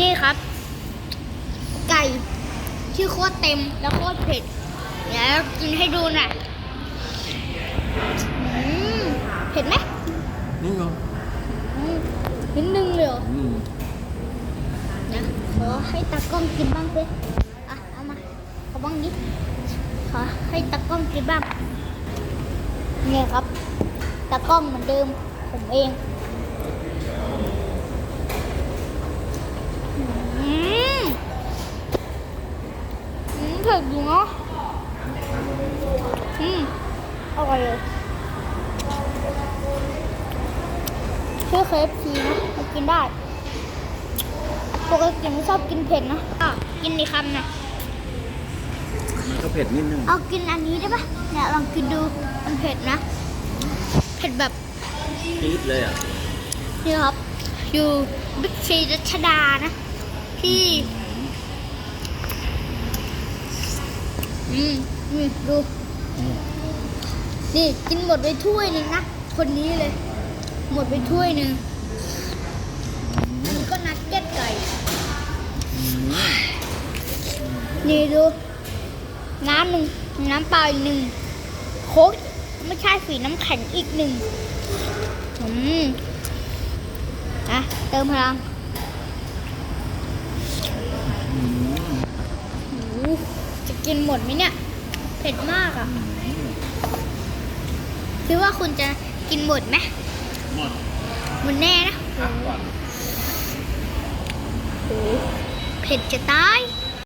นี่ครับ ไก่ที่โคตรเต็มแล้วโคตรเผ็ดเดี๋ยวกินให้ดูหน่อยอืมเผ็ดไหมนี่เหรออืมนิดนึงเลยเหรออืมเดี๋ยวขอให้ตากล้องกินบ้างสิอะเอามาขอบ้างดิขอให้ตากล้องกินบ้างเนี่ยครับตากล้องเหมือนเดิมผมเอง อืมอืมเผ็ดอยู่เนาะอืมอร่อยเลยชื่อเคฟซีนะมากินได้ปกติไม่ชอบกินเผ็ดนะอะกินในคำนะก็เผ็ดนิดนึงเอากินอันนี้ได้ปะเนี่ยลองกินดูมันเผ็ดนะ เผ็ดแบบจี๊ดเลยอะนี่ครับ อยู่บิ๊กซีรัชดานะที่ อืมนี่ดู นี่กินหมดไปถ้วยหนึงนะ คนนี้เลย หมดไปถ้วยหนึ่งอันนี้ก็นักเก็ตไก่ นี่ดู น้ำหนึ่งน้ำเปล่าอีกหนึ่งโค้กไม่ใช่สีน้ำแข็งอีกหนึ่งอืมอะเติมพลังโอ้โหจะ กินหมดไหมเนี่ย เผ็ดมากอะคิดว่าคุณจะกินหมดไหมหมดหมดแน่นะพักก่อนโอ้โหเผ็ดจะตาย